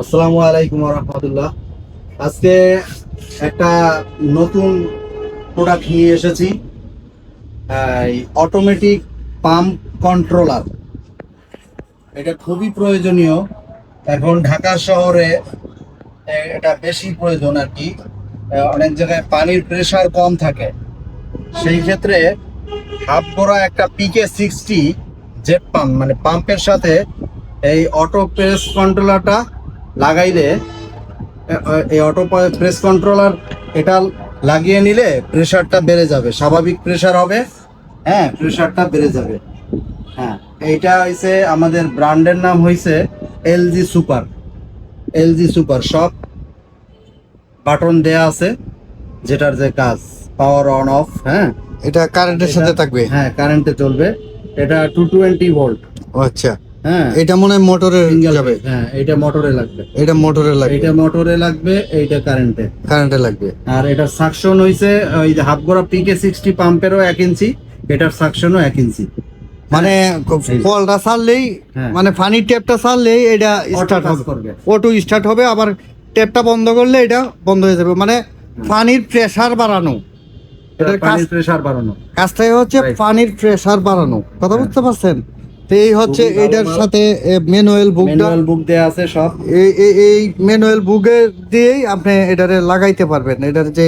আসসালামু আলাইকুম রহমতুল্লাহ আজকে একটা নতুন প্রোডাক্ট নিয়ে এসেছি অটোমেটিক পাম্প কন্ট্রোলার এটা খুবই প্রয়োজনীয়। এখন ঢাকা শহরে এটা বেশি প্রয়োজন আর কি। অনেক জায়গায় পানির প্রেশার কম থাকে। সেই ক্ষেত্রে হাফ করা একটা পিকে সিক্সটি জেট পাম্প মানে পাম্পের সাথে এই অটো প্রেস কন্ট্রোলারটা লাগাইলে এই অটো প্রেস কন্ট্রোলার এটা লাগিয়ে নিলে প্রেশারটা বেড়ে যাবে। স্বাভাবিক প্রেশার হবে হ্যাঁ প্রেশারটা বেড়ে যাবে। হ্যাঁ এইটা হইছে আমাদের ব্র্যান্ডের নাম হইছে এলজি সুপার। এলজি সুপার সব বাটন দেয়া আছে যেটার যে কাজ পাওয়ার অন অফ হ্যাঁ। এটা কারেন্টের সাথে থাকবে? হ্যাঁ কারেন্টে চলবে। এটা টু টোয়েন্টি ভোল্ট আচ্ছা। হ্যাঁ। এটা মনে হয় মোটরে যাবে। হ্যাঁ এটা মোটরে লাগবে। এটা মোটরে লাগবে। এটা মোটরে লাগবে এইটা কারেন্টে কারেন্টে লাগবে। আর এটার সাকশন হইছে ওই যে হাফ গোড়া পিকে সিক্সটি পাম্পেরও এক ইঞ্চি এটার সাকশনও এক ইঞ্চি। মানে কলটা ছাড়লেই হ্যাঁ। মানে পানির ট্যাপটা ছাড়লেই এটা স্টার্ট হবে। অটো স্টার্ট হবে আবার ট্যাপটা বন্ধ করলে এটা বন্ধ হয়ে যাবে। মানে পানির প্রেসার বাড়ানো। এটার কাজ প্রেসার বাড়ানো। কাজটাই হচ্ছে. পানির প্রেসার বাড়ানো। কথা হ্যাঁ। বুঝতে পারছেন? তো এই হচ্ছে এটার সাথে ম্যানুয়াল বুকটা ম্যানুয়াল বুক দেয়া আছে সব। এই এই- এই ম্যানুয়াল বুকে দিয়েই আপনি এটারে লাগাইতে পারবেন। এটার যে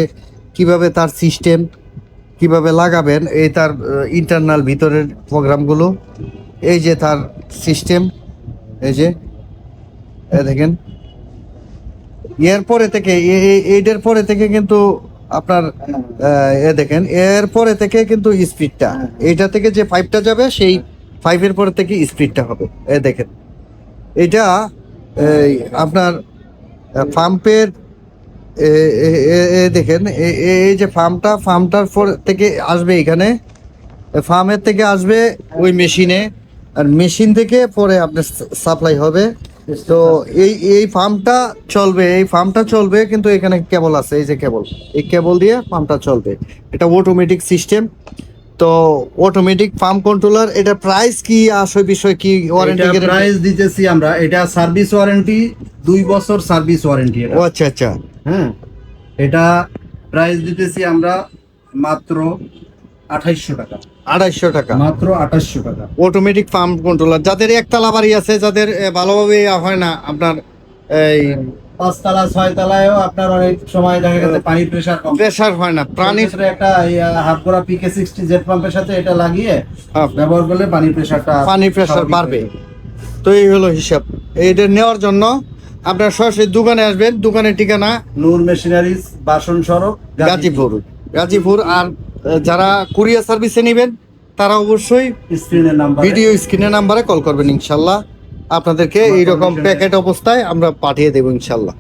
কীভাবে তার সিস্টেম কীভাবে লাগাবেন এই তার ইন্টারনাল ভিতরের প্রোগ্রামগুলো এই যে তার সিস্টেম এই যে এ দেখেন। এর পরে থেকে এইটার পরে থেকে কিন্তু আপনার এ দেখেন এর পরে থেকে কিন্তু স্পিডটা এইটা থেকে যে পাইপটা যাবে সেই পাইপের পরে থেকে স্পিডটা হবে। এ, দেখেন। এটা এই আপনার দেখেন, এ- এ- এই যে ফার্মটা ফার্মটার পর থেকে আসবে এখানে। ফার্মের থেকে আসবে ওই মেশিনে আর মেশিন থেকে পরে আপনার সাপ্লাই হবে। তো এই এই ফার্মটা চলবে, এই ফার্মটা চলবে, কিন্তু এখানে কেবল আছে, এই যে কেবল এই কেবল দিয়ে ফার্মটা চলবে। এটা অটোমেটিক সিস্টেম তো অটোমেটিক ফার্ম কন্ট্রোলার এটা প্রাইস কি আসে বিষয় কি ওয়ারেন্টি এটা প্রাইস দিতেছি আমরা। এটা সার্ভিস ওয়ারেন্টি দুই বছর সার্ভিস ওয়ারেন্টি এটা। ও আচ্ছা আচ্ছা। হ্যাঁ। এটা প্রাইস দিতেছি আমরা মাত্র আঠাইশশো টাকা। আড়াইশো টাকা। মাত্র আঠাশশো টাকা। অটোমেটিক ফার্ম কন্ট্রোলার যাদের একতলা বাড়ি আছে যাদের ভালোভাবে হয় না আপনার এই পাঁচতলা ছয় তলায়ও আপনার অনেক সময় দেখা গেছে পানির প্রেসার কম। প্রেসার হয় না প্রাণীর একটা হাফ করা পিকে সিক্সটি জেট পাম্পের সাথে এটা লাগিয়ে হ্যাঁ, ব্যবহার করলে প্রেসারটা পানির প্রেসার বাড়বে। তো এই হলো হিসাব। এইটা নেওয়ার জন্য আপনার সরাসরি দোকানে আসবেন দোকানের ঠিকানা নূর মেশিনারিজ বাসন সড়ক গাজীপুর। গাজীপুর। আর যারা কুরিয়ার সার্ভিসে নেবেন তারা অবশ্যই স্ক্রিনের নাম্বার ভিডিও স্ক্রিনের নাম্বারে কল করবেন ইনশাল্লাহ। আপনাদেরকে এইরকম প্যাকেট অবস্থায় আমরা পাঠিয়ে দেবো ইনশাল্লাহ।